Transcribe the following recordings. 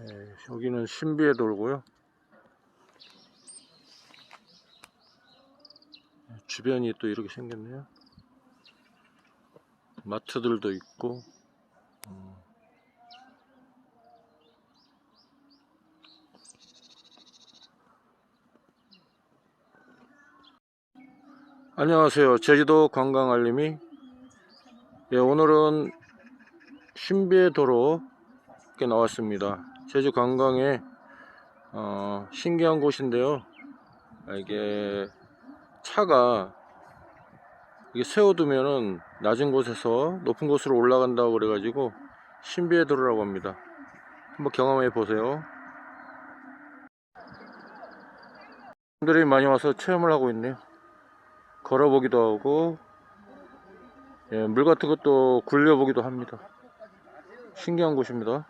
네, 여기는 신비의 돌고요. 주변이 또 이렇게 생겼네요. 마트들도 있고. 음. 안녕하세요. 제주도 관광 알림이. 예, 오늘은 신비의 도로 게 나왔습니다. 제주 관광에 어, 신기한 곳인데요. 아, 이게 차가 이게 세워두면은 낮은 곳에서 높은 곳으로 올라간다고 그래가지고 신비의 도로라고 합니다. 한번 경험해 보세요. 사람들이 많이 와서 체험을 하고 있네요. 걸어보기도 하고 예, 물 같은 것도 굴려보기도 합니다. 신기한 곳입니다.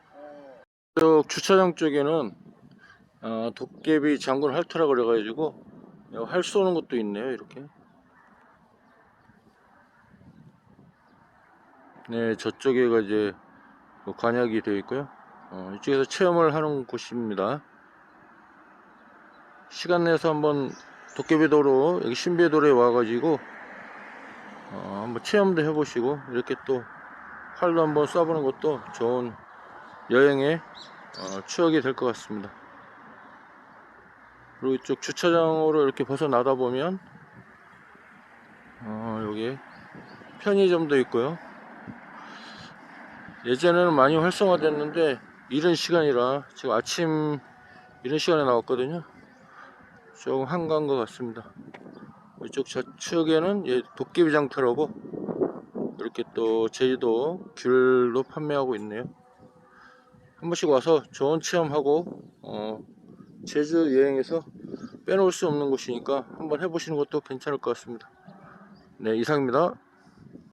저 주차장 쪽에는 어, 도깨비 장군 활투라 그래가지고 예, 활 쏘는 것도 있네요. 이렇게. 네, 저쪽에가 이제 뭐 관약이 되어 있고요. 어, 이쪽에서 체험을 하는 곳입니다. 시간 내서 한번 도깨비도로 여기 신비도로에 와가지고 어, 한번 체험도 해보시고 이렇게 또 활도 한번 쏴보는 것도 좋은 여행의 어, 추억이 될 것 같습니다. 그리고 이쪽 주차장으로 이렇게 벗어나다 보면 어, 여기 편의점도 있고요. 예전에는 많이 활성화됐는데 이런 시간이라 지금 아침 이런 시간에 나왔거든요. 조금 한가한 것 같습니다. 이쪽 좌측에는 예, 도깨비 장터라고 이렇게 또 제주도 귤도 판매하고 있네요. 한 번씩 와서 좋은 체험하고 어, 제주 여행에서 빼놓을 수 없는 곳이니까 한번 해보시는 것도 괜찮을 것 같습니다. 네 이상입니다.